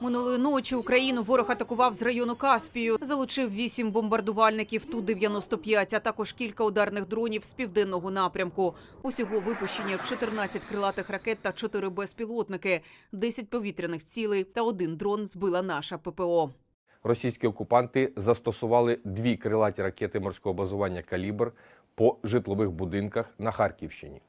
Минулої ночі Україну ворог атакував з району Каспію. Залучив вісім бомбардувальників Ту-95, а також кілька ударних дронів з південного напрямку. Усього випущені 14 крилатих ракет та 4 безпілотники, 10 повітряних цілей та один дрон збила наша ППО. Російські окупанти застосували дві крилаті ракети морського базування Калібр по житлових будинках на Харківщині.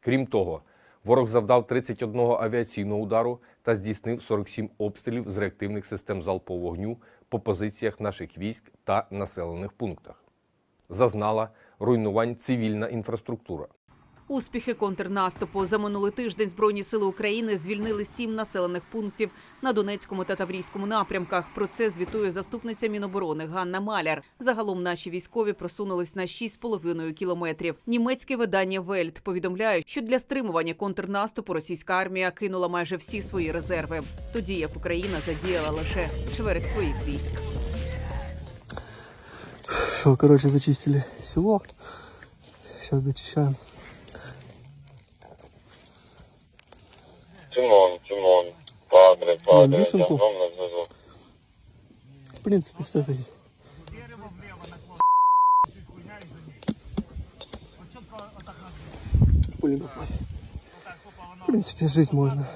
Крім того, ворог завдав 31 авіаційного удару та здійснив 47 обстрілів з реактивних систем залпового вогню по позиціях наших військ та населених пунктах. Зазнала руйнувань цивільна інфраструктура. Успіхи контрнаступу за минулий тиждень збройні сили України звільнили сім населених пунктів на Донецькому та Таврійському напрямках. Про це звітує заступниця Міноборони Ганна Маляр. Загалом наші військові просунулись на 6,5 кілометрів. Німецьке видання Вельт повідомляє, що для стримування контрнаступу російська армія кинула майже всі свої резерви, тоді як Україна задіяла лише чверть своїх військ. Все, короче, зачистили село. Сейчас дочищаем. На зв'язок. В принципе, все заедет. Пулемет. В принципе, жить можно.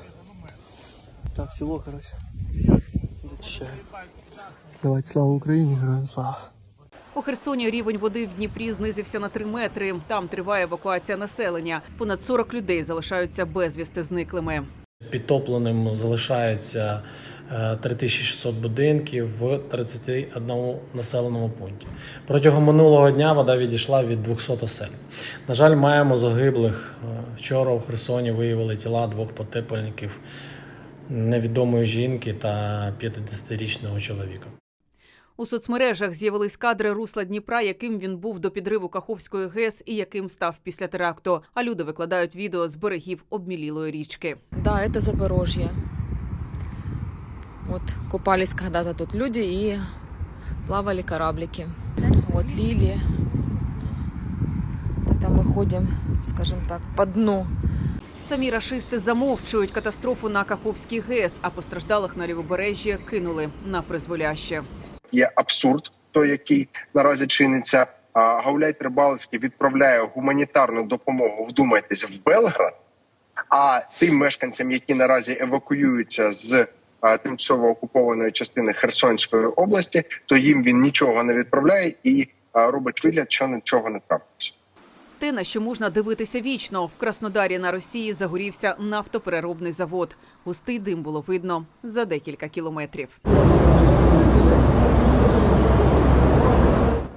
Так, село, короче. Зачищаем. Давайте слава Украине, героям слава. У Херсоні рівень води в Дніпрі знизився на 3 метри. Там триває евакуація населення. Понад 40 людей залишаються безвісти зниклими. Підтопленим залишається е, 3600 будинків в 31 населеному пункті. Протягом минулого дня вода відійшла від 200 осель. На жаль, маємо загиблих. Е, Вчора у Херсоні виявили тіла двох потепельників невідомої жінки та 50-річного чоловіка. У соцмережах з'явились кадри русла Дніпра, яким він був до підриву Каховської ГЕС і яким став після теракту. А люди викладають відео з берегів обмілілої річки. Да, это Запорожье. Вот купались когда-то тут люди и плавали кораблики. Вот лили. Это мы ходим, скажем так, по дну. Самі рашисти замовчують катастрофу на Каховській ГЕС, а постраждалих на лівобережжі кинули на призволяще. є абсурд, той, який наразі чиниться. Гауляй Трибалицький відправляє гуманітарну допомогу. Вдумайтесь в Белград. А тим мешканцям, які наразі евакуюються з тимчасово окупованої частини Херсонської області, то їм він нічого не відправляє і робить вигляд, що нічого не трапиться. Те, на що можна дивитися вічно, в Краснодарі на Росії загорівся нафтопереробний завод. Густий дим було видно за декілька кілометрів.